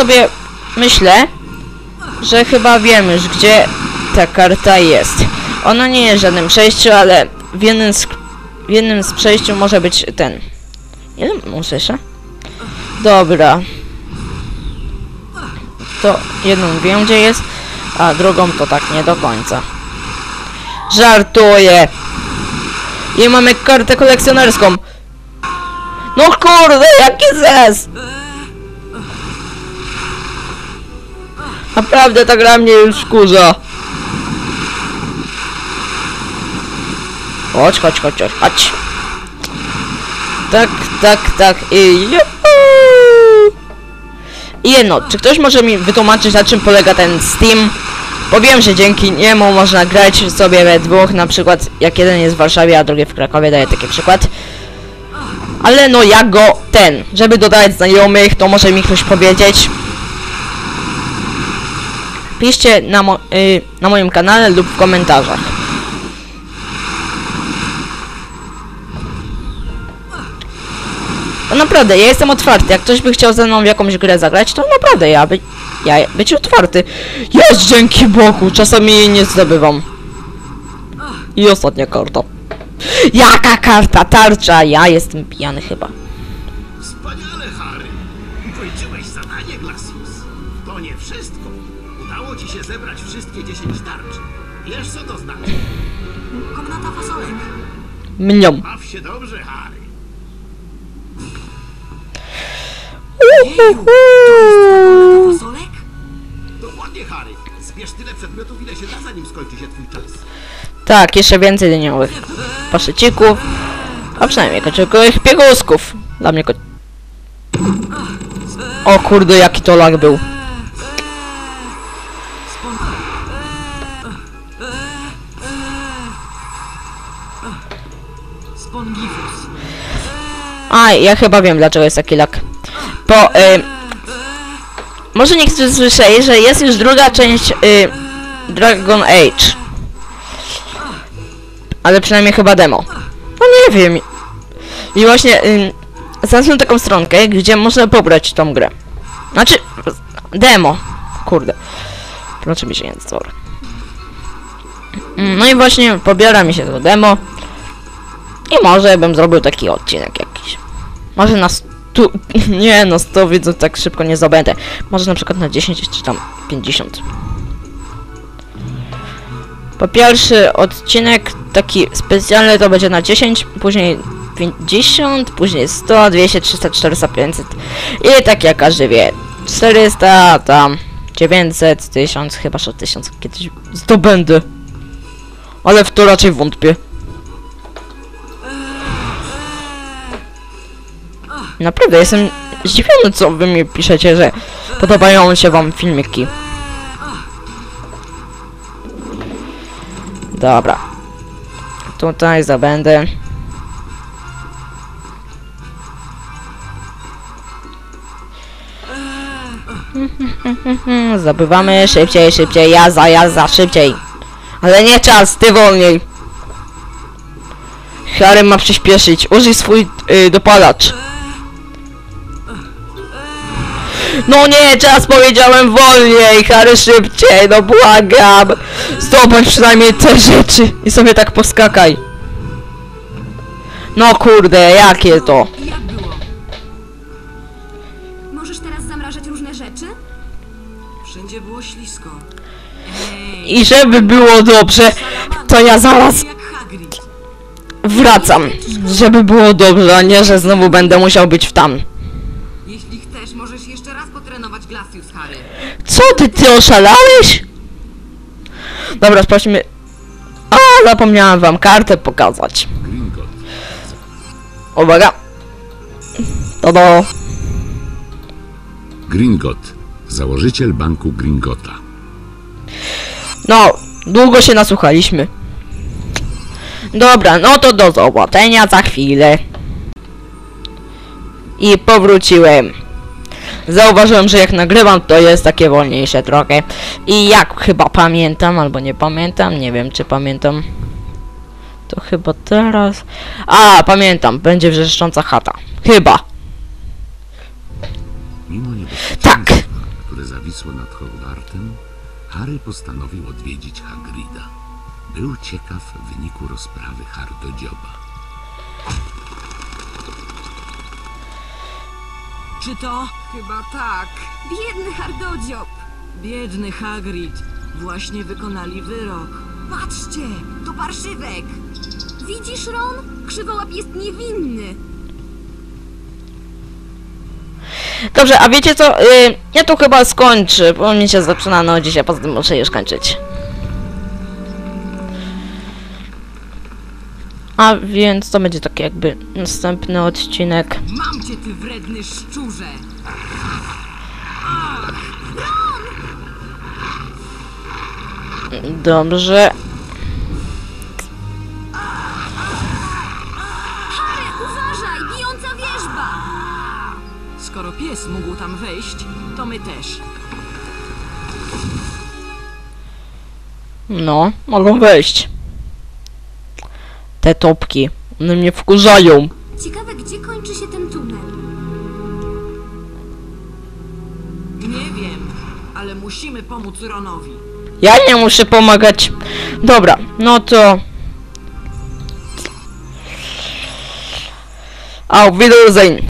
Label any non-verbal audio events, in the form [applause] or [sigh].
sobie myślę, że chyba wiem już, gdzie ta karta jest. Ona nie jest w żadnym przejściu, ale w jednym z, w jednym z przejściu może być ten. Ile usłyszę? Dobra. To jedną wiem, gdzie jest, a drugą to tak nie do końca. Żartuję! I mamy kartę kolekcjonerską. No kurde, jaki zes! Naprawdę ta gra mnie już wkurza. Chodź, chodź, chodź, chodź, chodź. Tak, tak, tak i! I jedno, czy ktoś może mi wytłumaczyć na czym polega ten Steam? Bo wiem, że dzięki niemu można grać sobie we dwóch, na przykład jak jeden jest w Warszawie, a drugi w Krakowie, daję taki przykład. Ale no jak go ten, żeby dodać znajomych, to może mi ktoś powiedzieć. Piszcie na, mo y, na moim kanale lub w komentarzach. No naprawdę, ja jestem otwarty. Jak ktoś by chciał ze mną w jakąś grę zagrać, to naprawdę ja by... Ja być otwarty. Jest dzięki Bogu, czasami jej nie zdobywam. I ostatnia karta. Jaka karta? Tarcza! Ja jestem pijany chyba. Wspaniale, Harry! Ukończyłeś zadanie, Glacius. To nie wszystko. Udało ci się zebrać wszystkie 10 tarcz. Wiesz, co to znaczy? Komnata fasolek. Mniom. Baw się dobrze, Harry. Fasolek? Dokładnie, Harry. Zbierz tyle przedmiotów, ile się da, zanim skończy się twój czas. Tak, jeszcze więcej dyniowych paszycików, a przynajmniej kociokowych piegusków. Dla mnie ko... O kurde, jaki to lag był. A, ja chyba wiem dlaczego jest taki lag. Bo, y, może niektórzy słyszeli, że jest już druga część y, Dragon Age. Ale przynajmniej chyba demo. No nie wiem. I właśnie y, znalazłem taką stronkę, gdzie można pobrać tą grę. Znaczy, demo. Kurde. Proszę mi się nie stworzy. No i właśnie pobiera mi się to demo. I może bym zrobił taki odcinek. Może na stu... [laughs] Nie, no 100 widzów tak szybko nie zdobędę. Może na przykład na 10 czy tam 50. Po pierwszy odcinek taki specjalny to będzie na 10, później 50, później 100, 200, 300, 400, 500 i tak jak każdy wie 400, tam 900, 1000, chyba że 1000 kiedyś zdobędę. Ale w to raczej wątpię. Naprawdę jestem zdziwiony, co wy mi piszecie, że podobają się wam filmiki. Dobra. Tutaj zabędę. [laughs] Zabywamy szybciej, szybciej, jazda, jazda, szybciej. Ale nie czas, ty wolniej. Harry ma przyspieszyć. Użyj swój y, dopalacz. No nie, czas powiedziałem wolniej, Harry szybciej, no błagam. Zdobądź przynajmniej te rzeczy i sobie tak poskakaj. No kurde, jakie to? Jak było? Możesz teraz zamrażać różne rzeczy? Wszędzie było ślisko. I żeby było dobrze, to ja zaraz jak Hagrid. wracam. Żeby było dobrze, a nie, że znowu będę musiał być w tam. Raz potrenować Glacius, Harry. Co ty, ty oszalałeś? Dobra, sprawdźmy. A, zapomniałem wam kartę pokazać. Gringot. Uwaga. To do. Gringot, założyciel banku Gringota. No, długo się nasłuchaliśmy. Dobra, no to do zobaczenia za chwilę. I powróciłem. Zauważyłem, że jak nagrywam, to jest takie wolniejsze trochę. I jak chyba pamiętam, albo nie pamiętam, nie wiem czy pamiętam. To chyba teraz... A, pamiętam, będzie wrzeszcząca chata. Chyba. Mimo Tak. zawisło nad Hogwartem, Harry postanowił odwiedzić Hagrida. Był ciekaw wyniku rozprawy Hardodzioba. Czy to? Chyba tak. Biedny hardodziób! Biedny Hagrid. Właśnie wykonali wyrok. Patrzcie, to parszywek! Widzisz, Ron? Krzywołap jest niewinny. Dobrze, a wiecie co? Y, ja tu chyba skończę, bo mi się zaczyna nudzić, a poza tym muszę już kończyć. A więc to będzie taki jakby następny odcinek. Mam cię, ty wredny szczurze! Dobrze. Harry, uważaj! Bijąca wierzba! Skoro pies mógł tam wejść, to my też. No, mogą wejść. Te topki. One mnie wkurzają. Ciekawe, gdzie kończy się ten tunel. Nie wiem, ale musimy pomóc Ronowi. Ja nie muszę pomagać. Dobra, no to... Auf Wiedersehen.